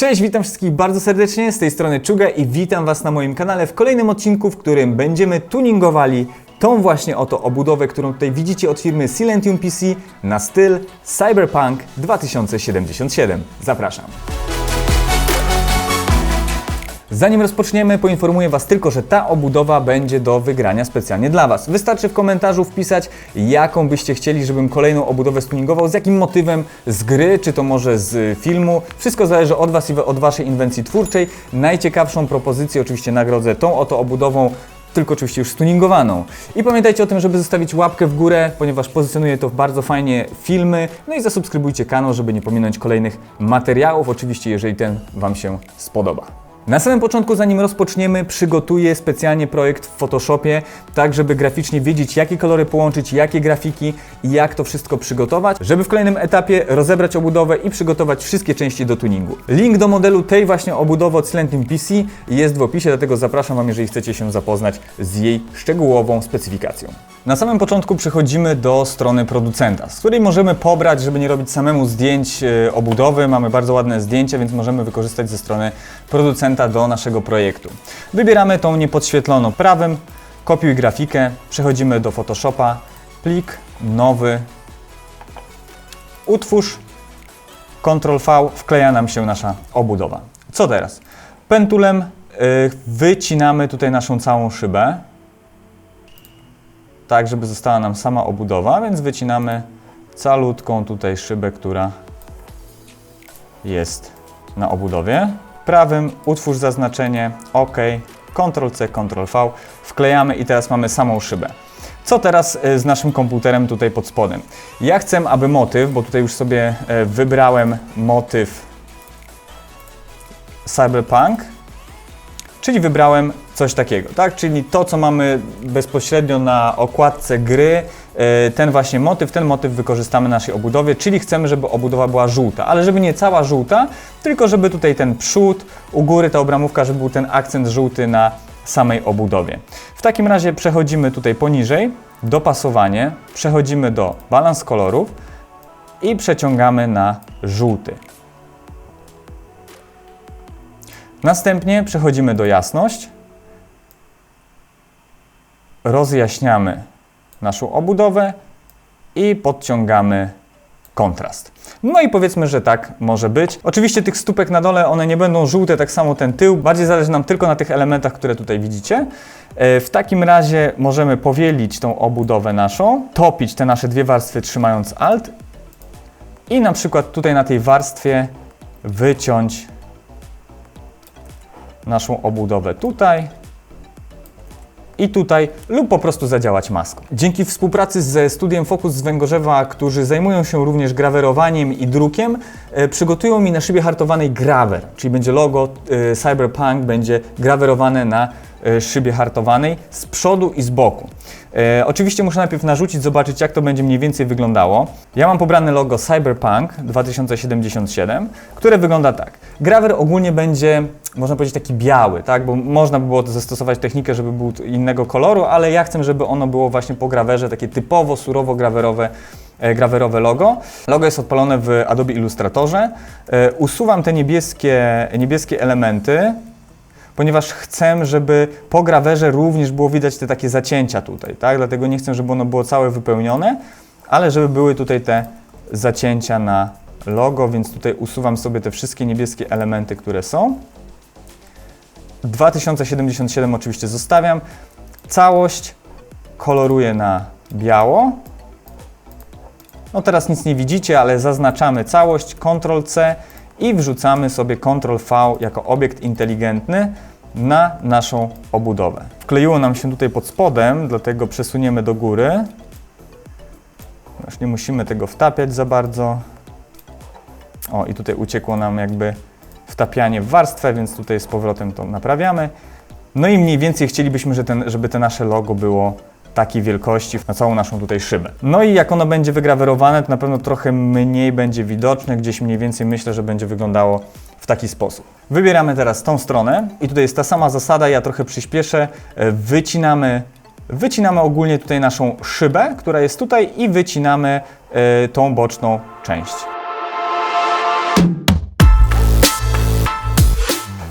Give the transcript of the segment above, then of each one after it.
Cześć, witam wszystkich bardzo serdecznie, z tej strony Czuga i witam Was na moim kanale w kolejnym odcinku, w którym będziemy tuningowali tą właśnie oto obudowę, którą tutaj widzicie od firmy Silentium PC na styl Cyberpunk 2077. Zapraszam. Zanim rozpoczniemy, poinformuję Was tylko, że ta obudowa będzie do wygrania specjalnie dla Was. Wystarczy w komentarzu wpisać, jaką byście chcieli, żebym kolejną obudowę stuningował, z jakim motywem z gry, czy to może z filmu. Wszystko zależy od Was i od Waszej inwencji twórczej. Najciekawszą propozycję oczywiście nagrodzę tą oto obudową, tylko oczywiście już stuningowaną. I pamiętajcie o tym, żeby zostawić łapkę w górę, ponieważ pozycjonuje to bardzo fajnie filmy. No i zasubskrybujcie kanał, żeby nie pominąć kolejnych materiałów, oczywiście jeżeli ten Wam się spodoba. Na samym początku, zanim rozpoczniemy, przygotuję specjalnie projekt w Photoshopie, tak żeby graficznie wiedzieć, jakie kolory połączyć, jakie grafiki i jak to wszystko przygotować, żeby w kolejnym etapie rozebrać obudowę i przygotować wszystkie części do tuningu. Link do modelu tej właśnie obudowy od Slentim PC jest w opisie, dlatego zapraszam Wam, jeżeli chcecie się zapoznać z jej szczegółową specyfikacją. Na samym początku przechodzimy do strony producenta, z której możemy pobrać, żeby nie robić samemu zdjęć e, obudowy. Mamy bardzo ładne zdjęcia, więc możemy wykorzystać ze strony producenta do naszego projektu. Wybieramy tą niepodświetloną prawym, kopiuj grafikę, przechodzimy do Photoshopa, plik, nowy, utwórz, Ctrl V, wkleja nam się nasza obudowa. Co teraz? Pentulem y, wycinamy tutaj naszą całą szybę, tak żeby została nam sama obudowa, więc wycinamy calutką tutaj szybę, która jest na obudowie. Prawym utwórz zaznaczenie, OK, Ctrl-C, Ctrl-V, wklejamy i teraz mamy samą szybę. Co teraz y, z naszym komputerem tutaj pod spodem? Ja chcę, aby motyw, bo tutaj już sobie e, wybrałem motyw Cyberpunk, czyli wybrałem coś takiego, tak? Czyli to, co mamy bezpośrednio na okładce gry, e, ten właśnie motyw, ten motyw wykorzystamy w naszej obudowie, czyli chcemy, żeby obudowa była żółta, ale żeby nie cała żółta, tylko żeby tutaj ten przód, u góry ta obramówka, żeby był ten akcent żółty na samej obudowie. W takim razie przechodzimy tutaj poniżej, dopasowanie, przechodzimy do balans kolorów i przeciągamy na żółty. Następnie przechodzimy do jasność, rozjaśniamy naszą obudowę i podciągamy kontrast. No i powiedzmy, że tak może być. Oczywiście tych stópek na dole, one nie będą żółte, tak samo ten tył. Bardziej zależy nam tylko na tych elementach, które tutaj widzicie. E, W takim razie możemy powielić tą obudowę naszą, topić te nasze dwie warstwy trzymając Alt i na przykład tutaj na tej warstwie wyciąć naszą obudowę tutaj i tutaj lub po prostu zadziałać maską. Dzięki współpracy ze studiem Focus z Węgorzewa, którzy zajmują się również grawerowaniem i drukiem, e, przygotują mi na szybie hartowanej grawer, czyli będzie logo e, Cyberpunk, będzie grawerowane na szybie hartowanej z przodu i z boku. E, oczywiście muszę najpierw narzucić, zobaczyć jak to będzie mniej więcej wyglądało. Ja mam pobrane logo Cyberpunk 2077, które wygląda tak. Grawer ogólnie będzie, można powiedzieć, taki biały, tak? bo można by było to zastosować technikę, żeby był innego koloru, ale ja chcę, żeby ono było właśnie po grawerze, takie typowo surowo grawerowe e, grawerowe logo. Logo jest odpalone w Adobe Illustratorze. E, Usuwam te niebieskie, niebieskie elementy, ponieważ chcę, żeby po grawerze również było widać te takie zacięcia tutaj, tak? Dlatego nie chcę, żeby ono było całe wypełnione, ale żeby były tutaj te zacięcia na logo, więc tutaj usuwam sobie te wszystkie niebieskie elementy, które są. 2077 oczywiście zostawiam. Całość koloruję na biało. No teraz nic nie widzicie, ale zaznaczamy całość, Ctrl-C i wrzucamy sobie Ctrl-V jako obiekt inteligentny na naszą obudowę. Wkleiło nam się tutaj pod spodem, dlatego przesuniemy do góry. Już nie musimy tego wtapiać za bardzo. O, i tutaj uciekło nam jakby wtapianie w warstwę, więc tutaj z powrotem to naprawiamy. No i mniej więcej chcielibyśmy, że ten, żeby te nasze logo było takiej wielkości na całą naszą tutaj szybę. No i jak ono będzie wygrawerowane, to na pewno trochę mniej będzie widoczne, gdzieś mniej więcej myślę, że będzie wyglądało w taki sposób. Wybieramy teraz tą stronę i tutaj jest ta sama zasada, ja trochę przyspieszę, E, wycinamy, wycinamy ogólnie tutaj naszą szybę, która jest tutaj i wycinamy e, tą boczną część.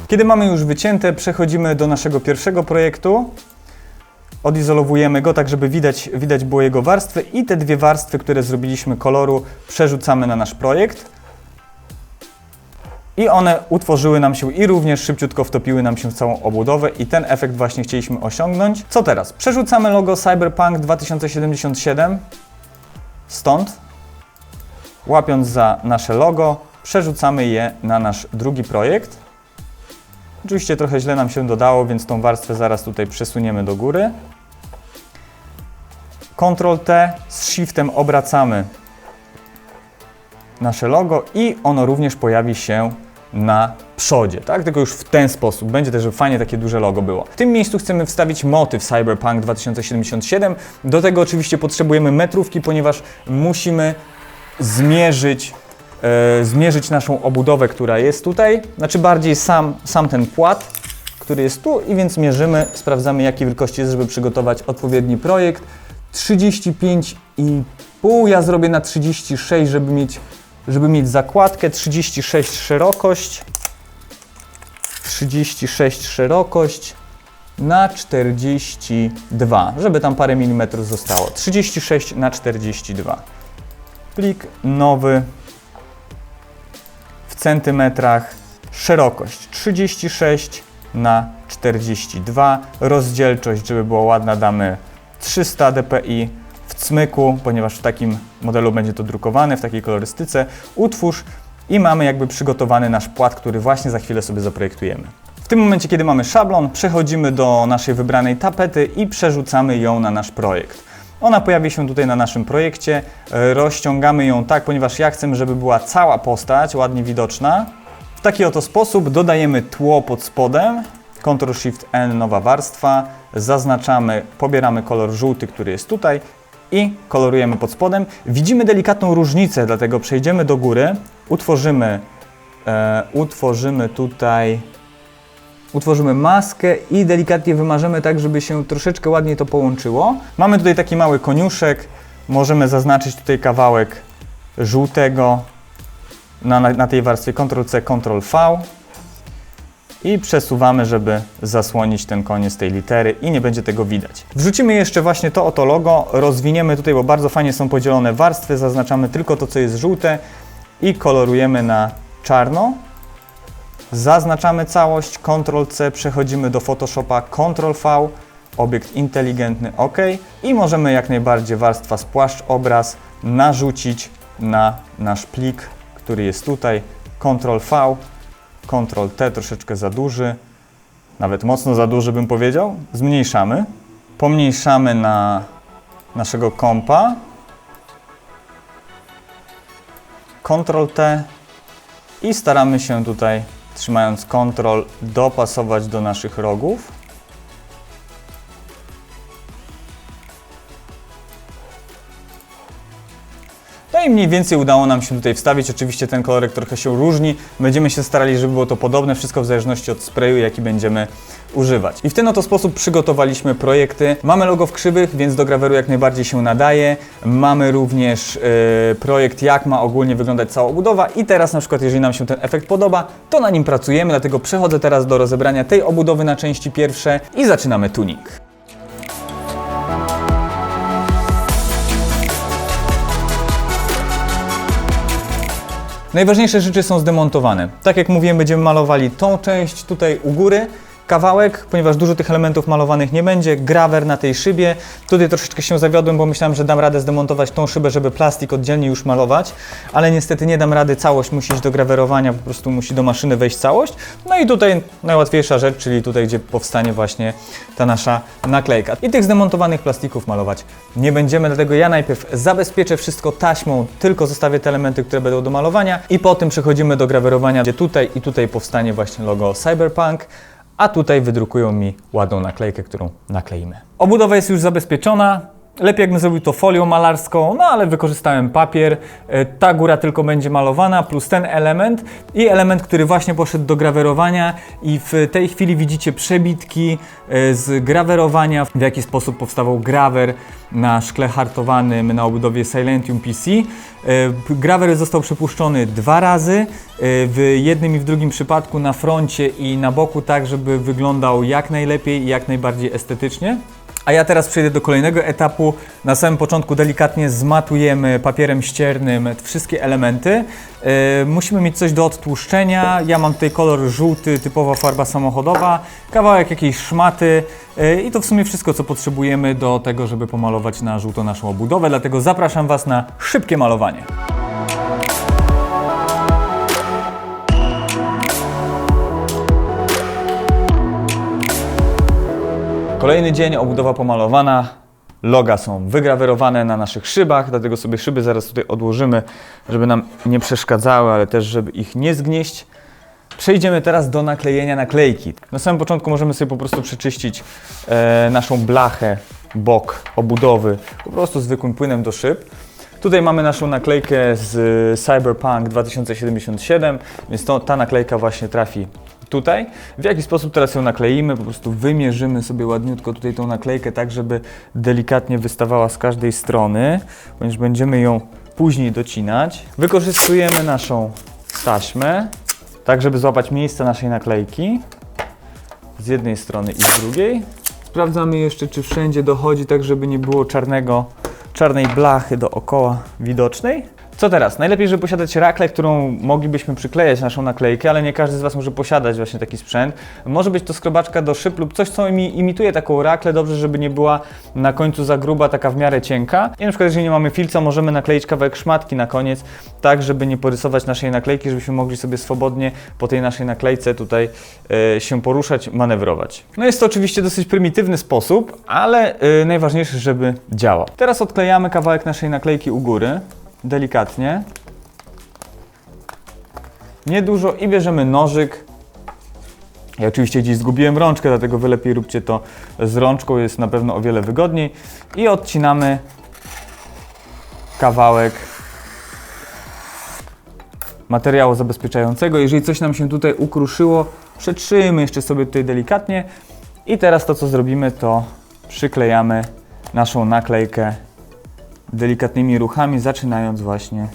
Kiedy mamy już wycięte, przechodzimy do naszego pierwszego projektu. Odizolowujemy go tak, żeby widać, widać było jego warstwy i te dwie warstwy, które zrobiliśmy koloru, przerzucamy na nasz projekt. I one utworzyły nam się i również szybciutko wtopiły nam się w całą obudowę i ten efekt właśnie chcieliśmy osiągnąć. Co teraz? Przerzucamy logo Cyberpunk 2077 stąd, łapiąc za nasze logo, przerzucamy je na nasz drugi projekt. Oczywiście trochę źle nam się dodało, więc tą warstwę zaraz tutaj przesuniemy do góry. Ctrl T z Shiftem obracamy nasze logo i ono również pojawi się na przodzie, tak? Tylko już w ten sposób. Będzie też, żeby fajnie takie duże logo było. W tym miejscu chcemy wstawić motyw Cyberpunk 2077. Do tego oczywiście potrzebujemy metrówki, ponieważ musimy zmierzyć, e, zmierzyć naszą obudowę, która jest tutaj. Znaczy bardziej sam, sam ten płat, który jest tu i więc mierzymy, sprawdzamy jakiej wielkości jest, żeby przygotować odpowiedni projekt. 35,5 ja zrobię na 36, żeby mieć, żeby mieć zakładkę, 36 szerokość, 36 szerokość na 42, żeby tam parę milimetrów zostało. 36 na 42. Plik nowy w centymetrach, szerokość 36 na 42, rozdzielczość, żeby była ładna, damy 300 dpi w cmyku, ponieważ w takim modelu będzie to drukowane, w takiej kolorystyce, utwórz i mamy jakby przygotowany nasz płat, który właśnie za chwilę sobie zaprojektujemy. W tym momencie, kiedy mamy szablon, przechodzimy do naszej wybranej tapety i przerzucamy ją na nasz projekt. Ona pojawi się tutaj na naszym projekcie, rozciągamy ją tak, ponieważ ja chcę, żeby była cała postać ładnie widoczna. W taki oto sposób dodajemy tło pod spodem, Ctrl Shift N, nowa warstwa, zaznaczamy, pobieramy kolor żółty, który jest tutaj i kolorujemy pod spodem. Widzimy delikatną różnicę, dlatego przejdziemy do góry, utworzymy, e, utworzymy tutaj, utworzymy maskę i delikatnie wymarzemy tak, żeby się troszeczkę ładniej to połączyło. Mamy tutaj taki mały koniuszek, możemy zaznaczyć tutaj kawałek żółtego na, na, na tej warstwie Ctrl-C, Ctrl-V i przesuwamy, żeby zasłonić ten koniec tej litery i nie będzie tego widać. Wrzucimy jeszcze właśnie to oto logo, rozwiniemy tutaj, bo bardzo fajnie są podzielone warstwy, zaznaczamy tylko to, co jest żółte i kolorujemy na czarno. Zaznaczamy całość, Ctrl-C, przechodzimy do Photoshopa, Ctrl-V, obiekt inteligentny OK i możemy jak najbardziej warstwa spłaszcz obraz narzucić na nasz plik, który jest tutaj, Ctrl-V, Ctrl-T troszeczkę za duży, nawet mocno za duży bym powiedział. Zmniejszamy, pomniejszamy na naszego kompa, Ctrl-T i staramy się tutaj, trzymając Ctrl, dopasować do naszych rogów. No i mniej więcej udało nam się tutaj wstawić. Oczywiście ten kolorek trochę się różni. Będziemy się starali, żeby było to podobne, wszystko w zależności od sprayu, jaki będziemy używać. I w ten oto sposób przygotowaliśmy projekty. Mamy logo w krzywych, więc do graweru jak najbardziej się nadaje. Mamy również yy, projekt, jak ma ogólnie wyglądać cała obudowa i teraz na przykład, jeżeli nam się ten efekt podoba, to na nim pracujemy, dlatego przechodzę teraz do rozebrania tej obudowy na części pierwsze i zaczynamy tuning. Najważniejsze rzeczy są zdemontowane. Tak jak mówiłem, będziemy malowali tą część tutaj u góry, kawałek, ponieważ dużo tych elementów malowanych nie będzie, grawer na tej szybie. Tutaj troszeczkę się zawiodłem, bo myślałem, że dam radę zdemontować tą szybę, żeby plastik oddzielnie już malować, ale niestety nie dam rady, całość musi iść do grawerowania, po prostu musi do maszyny wejść całość. No i tutaj najłatwiejsza rzecz, czyli tutaj, gdzie powstanie właśnie ta nasza naklejka. I tych zdemontowanych plastików malować nie będziemy, dlatego ja najpierw zabezpieczę wszystko taśmą, tylko zostawię te elementy, które będą do malowania i potem przechodzimy do grawerowania, gdzie tutaj i tutaj powstanie właśnie logo Cyberpunk, a tutaj wydrukują mi ładną naklejkę, którą nakleimy. Obudowa jest już zabezpieczona. Lepiej jakbym zrobił to folią malarską, no ale wykorzystałem papier. E, Ta góra tylko będzie malowana, plus ten element i element, który właśnie poszedł do grawerowania i w tej chwili widzicie przebitki e, z grawerowania, w jaki sposób powstawał grawer na szkle hartowanym na obudowie Silentium PC. E, Grawer został przepuszczony dwa razy, w jednym i w drugim przypadku na froncie i na boku, tak żeby wyglądał jak najlepiej i jak najbardziej estetycznie. A ja teraz przejdę do kolejnego etapu. Na samym początku delikatnie zmatujemy papierem ściernym wszystkie elementy. E, musimy mieć coś do odtłuszczenia. Ja mam tutaj kolor żółty, typowa farba samochodowa, kawałek jakiejś szmaty e, i to w sumie wszystko, co potrzebujemy do tego, żeby pomalować na żółto naszą obudowę. Dlatego zapraszam Was na szybkie malowanie. Kolejny dzień, obudowa pomalowana. Loga są wygrawerowane na naszych szybach, dlatego sobie szyby zaraz tutaj odłożymy, żeby nam nie przeszkadzały, ale też żeby ich nie zgnieść. Przejdziemy teraz do naklejenia naklejki. Na samym początku możemy sobie po prostu przeczyścić e, naszą blachę, bok obudowy, po prostu zwykłym płynem do szyb. Tutaj mamy naszą naklejkę z Cyberpunk 2077, więc to, ta naklejka właśnie trafi tutaj. W jaki sposób teraz ją nakleimy? Po prostu wymierzymy sobie ładniutko tutaj tą naklejkę, tak żeby delikatnie wystawała z każdej strony, ponieważ będziemy ją później docinać. Wykorzystujemy naszą taśmę, tak żeby złapać miejsce naszej naklejki z jednej strony i z drugiej. Sprawdzamy jeszcze, czy wszędzie dochodzi, tak żeby nie było czarnego, czarnej blachy dookoła widocznej. Co teraz? Najlepiej, żeby posiadać raklę, którą moglibyśmy przyklejać na naszą naklejkę, ale nie każdy z Was może posiadać właśnie taki sprzęt. Może być to skrobaczka do szyb lub coś, co imi, imituje taką raklę, dobrze, żeby nie była na końcu za gruba, taka w miarę cienka. I na przykład, jeżeli nie mamy filca, możemy nakleić kawałek szmatki na koniec, tak, żeby nie porysować naszej naklejki, żebyśmy mogli sobie swobodnie po tej naszej naklejce tutaj e, się poruszać, manewrować. No jest to oczywiście dosyć prymitywny sposób, ale e, najważniejsze, żeby działał. Teraz odklejamy kawałek naszej naklejki u góry delikatnie. Niedużo i bierzemy nożyk. Ja oczywiście gdzieś zgubiłem rączkę, dlatego wy lepiej róbcie to z rączką, jest na pewno o wiele wygodniej. I odcinamy kawałek materiału zabezpieczającego. Jeżeli coś nam się tutaj ukruszyło, przetrzyjmy jeszcze sobie tutaj delikatnie. I teraz to, co zrobimy, to przyklejamy naszą naklejkę delikatnymi ruchami, zaczynając właśnie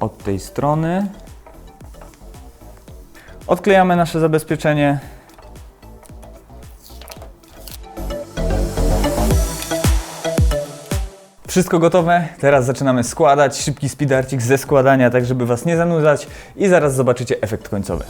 od tej strony. Odklejamy nasze zabezpieczenie. Wszystko gotowe, teraz zaczynamy składać. Szybki speedarcik ze składania, tak żeby Was nie zanudzać i zaraz zobaczycie efekt końcowy.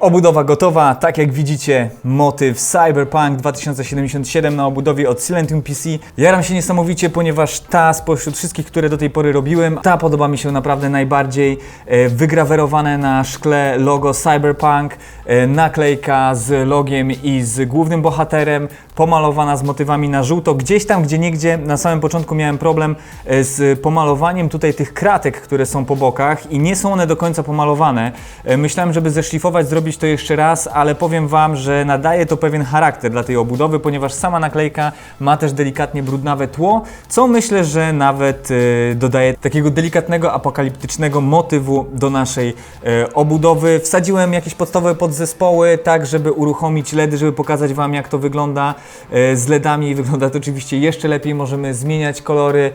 Obudowa gotowa, tak jak widzicie, motyw Cyberpunk 2077 na obudowie od Silentium PC. Jaram się niesamowicie, ponieważ ta spośród wszystkich, które do tej pory robiłem, ta podoba mi się naprawdę najbardziej. E, Wygrawerowane na szkle logo Cyberpunk, e, naklejka z logiem i z głównym bohaterem, pomalowana z motywami na żółto. Gdzieś tam, gdzie niegdzie, na samym początku miałem problem e, z pomalowaniem tutaj tych kratek, które są po bokach i nie są one do końca pomalowane. Myślałem, żeby zeszlifować, zrobić to jeszcze raz, ale powiem Wam, że nadaje to pewien charakter dla tej obudowy, ponieważ sama naklejka ma też delikatnie brudnawe tło, co myślę, że nawet e, dodaje takiego delikatnego, apokaliptycznego motywu do naszej e, obudowy. Wsadziłem jakieś podstawowe podzespoły, tak żeby uruchomić LEDy, żeby pokazać Wam jak to wygląda e, z LEDami. Wygląda to oczywiście jeszcze lepiej, możemy zmieniać kolory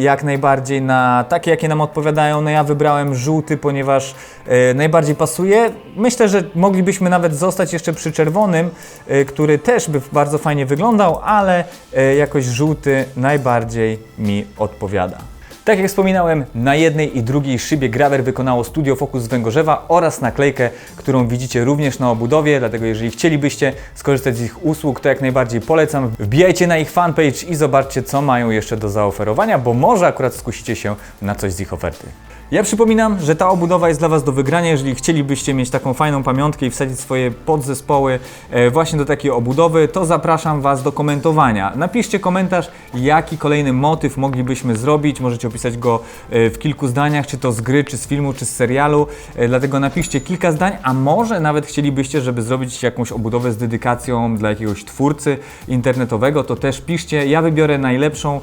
jak najbardziej na takie, jakie nam odpowiadają. No ja wybrałem żółty, ponieważ najbardziej pasuje. Myślę, że moglibyśmy nawet zostać jeszcze przy czerwonym, e, który też by bardzo fajnie wyglądał, ale e, jakoś żółty najbardziej mi odpowiada. Tak jak wspominałem, na jednej i drugiej szybie Graver wykonało Studio Focus z Węgorzewa oraz naklejkę, którą widzicie również na obudowie, dlatego jeżeli chcielibyście skorzystać z ich usług, to jak najbardziej polecam. Wbijajcie na ich fanpage i zobaczcie, co mają jeszcze do zaoferowania, bo może akurat skusicie się na coś z ich oferty. Ja przypominam, że ta obudowa jest dla Was do wygrania, jeżeli chcielibyście mieć taką fajną pamiątkę i wsadzić swoje podzespoły e, właśnie do takiej obudowy, to zapraszam Was do komentowania. Napiszcie komentarz, jaki kolejny motyw moglibyśmy zrobić. Możecie opisać go e, w kilku zdaniach, czy to z gry, czy z filmu, czy z serialu. E, Dlatego napiszcie kilka zdań, a może nawet chcielibyście, żeby zrobić jakąś obudowę z dedykacją dla jakiegoś twórcy internetowego, to też piszcie. Ja wybiorę najlepszą,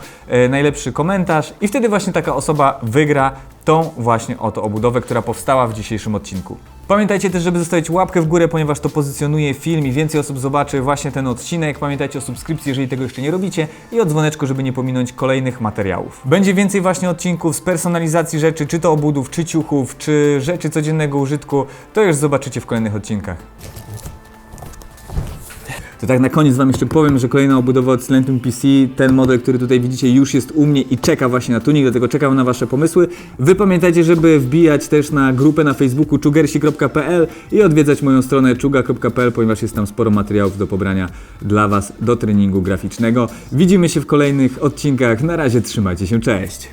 najlepszy komentarz i wtedy właśnie taka osoba wygra tą właśnie oto obudowę, która powstała w dzisiejszym odcinku. Pamiętajcie też, żeby zostawić łapkę w górę, ponieważ to pozycjonuje film i więcej osób zobaczy właśnie ten odcinek. Pamiętajcie o subskrypcji, jeżeli tego jeszcze nie robicie i o dzwoneczku, żeby nie pominąć kolejnych materiałów. Będzie więcej właśnie odcinków z personalizacji rzeczy, czy to obudów, czy ciuchów, czy rzeczy codziennego użytku. To już zobaczycie w kolejnych odcinkach. To tak na koniec Wam jeszcze powiem, że kolejna obudowa od Silentum PC, ten model, który tutaj widzicie już jest u mnie i czeka właśnie na tuning, dlatego czekam na Wasze pomysły. Wy pamiętajcie, żeby wbijać też na grupę na Facebooku czugersi.pl i odwiedzać moją stronę czuga.pl, ponieważ jest tam sporo materiałów do pobrania dla Was do treningu graficznego. Widzimy się w kolejnych odcinkach. Na razie trzymajcie się, cześć!